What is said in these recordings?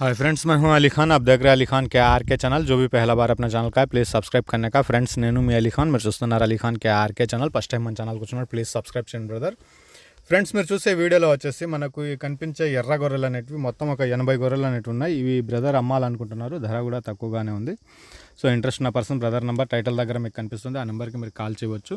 Hi friends मैं हूं अली खान आप देख रहे हैं अली खान के आर के चैनल जो भी पहला बार अपना ఛానల్ का है ప్లీజ్ సబ్స్క్రైబ్ करने का ఫ్రెండ్స్ నేను మీ అలీ ఖాన్ మీరు చూస్తున్నారు Ali Khan K RK channel first time మన ఛానల్కి వచ్చినప్పుడు ప్లీజ్ సబ్స్క్రైబ్ చేయండి బ్రదర్ ఫ్రెండ్స్ మీరు చూసే వీడియోలో వచ్చేసి మనకు ఈ కనిపించే ఎర్ర గొర్రెలు అనేటివి మొత్తం ఒక ఎనభై గొర్రెలు అనేటివి ఉన్నాయి ఇవి బ్రదర్ అమ్మాలనుకుంటున్నారు ధర కూడా తక్కువగానే ఉంది సో ఇంట్రెస్ట్ ఉన్న పర్సన్ బ్రదర్ నెంబర్ టైటిల్ దగ్గర మీకు కనిపిస్తుంది ఆ నెంబర్కి మీరు కాల్ చేయవచ్చు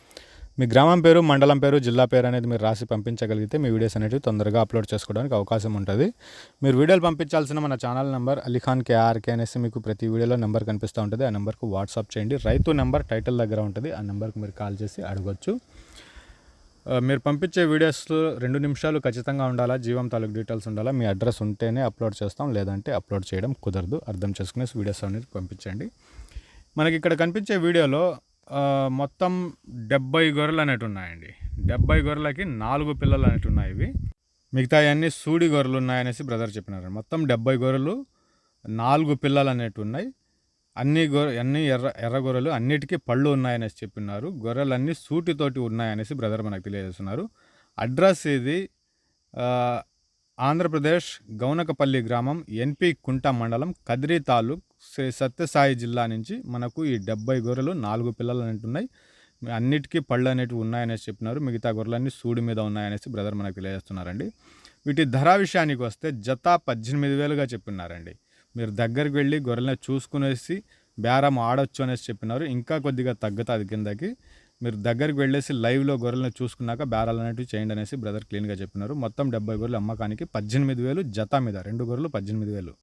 మీ గ్రామం పేరు మండలం పేరు జిల్లా పేరు అనేది మీరు రాసి పంపించగలిగితే మీ వీడియోస్ అనేవి తొందరగా అప్లోడ్ చేసుకోవడానికి అవకాశం ఉంటుంది. మీరు వీడియోలు పంపించాల్సిన మన ఛానల్ నెంబర్ అలీఖాన్ కేఆర్కే అనేసి మీకు ప్రతి వీడియోలో నెంబర్ కనిపిస్తూ ఉంటుంది. ఆ నెంబర్కు వాట్సాప్ చేయండి. రైతు నెంబర్ టైటిల్ దగ్గర ఉంటుంది. ఆ నెంబర్కి మీరు కాల్ చేసి అడగొచ్చు. మీరు పంపించే వీడియోస్ రెండు నిమిషాలు ఖచ్చితంగా ఉండాలా? జీవం తాలూకు డీటెయిల్స్ ఉండాలా? మీ అడ్రస్ ఉంటేనే అప్లోడ్ చేస్తాం. లేదంటే అప్లోడ్ చేయడం కుదరదు. అర్థం చేసుకునేసి వీడియోస్ అనేది పంపించండి. మనకి ఇక్కడ కనిపించే వీడియోలో మొత్తం డెబ్బై గొర్రెలు అనేవి ఉన్నాయండి. డెబ్బై గొర్రెలకి నాలుగు పిల్లలు అనేవి ఉన్నాయి ఇవి. మిగతా అన్ని సూడి గొర్రెలు ఉన్నాయనేసి బ్రదర్ చెప్పినారు. మొత్తం డెబ్బై గొర్రెలు నాలుగు పిల్లలు అనేటివి ఉన్నాయి. అన్ని గొర్రె అన్ని ఎర్ర ఎర్ర గొర్రెలు అన్నిటికీ పళ్ళు ఉన్నాయనేసి చెప్పినారు. గొర్రెలన్నీ సూటితోటి ఉన్నాయనేసి బ్రదర్ మనకు తెలియజేస్తున్నారు. అడ్రస్ ఇది ఆంధ్రప్రదేశ్ గౌనకపల్లి గ్రామం ఎన్పి కుంట మండలం కదిరి తాలూక్ సత్యసాయి జిల్లా నుంచి మనకు ఈ డెబ్బై గొర్రెలు నాలుగు పిల్లలు అంటున్నాయి. అన్నిటికీ పళ్ళు అనేటివి ఉన్నాయనేసి చెప్పినారు. మిగతా గొర్రెలన్నీ సూడి మీద ఉన్నాయనేసి బ్రదర్ మనకు తెలియజేస్తున్నారండి. వీటి ధర విషయానికి వస్తే జత పద్దెనిమిది వేలుగా చెప్పినారండి మీరు దగ్గరికి వెళ్ళి గొర్రెలను చూసుకునేసి బేరం ఆడొచ్చు అనేసి చెప్పినారు. ఇంకా కొద్దిగా తగ్గుతుంది కిందకి. మీరు దగ్గరికి వెళ్ళేసి లైవ్లో గొర్రెలను చూసుకున్నాక బేరాలు అనేటివి చేయండి అనేసి బ్రదర్ క్లీన్గా చెప్పినారు. మొత్తం డెబ్బై గొర్రెలు అమ్మకానికి పద్దెనిమిది వేలు జత మీద. రెండు గొర్రెలు పద్దెనిమిది వేలు.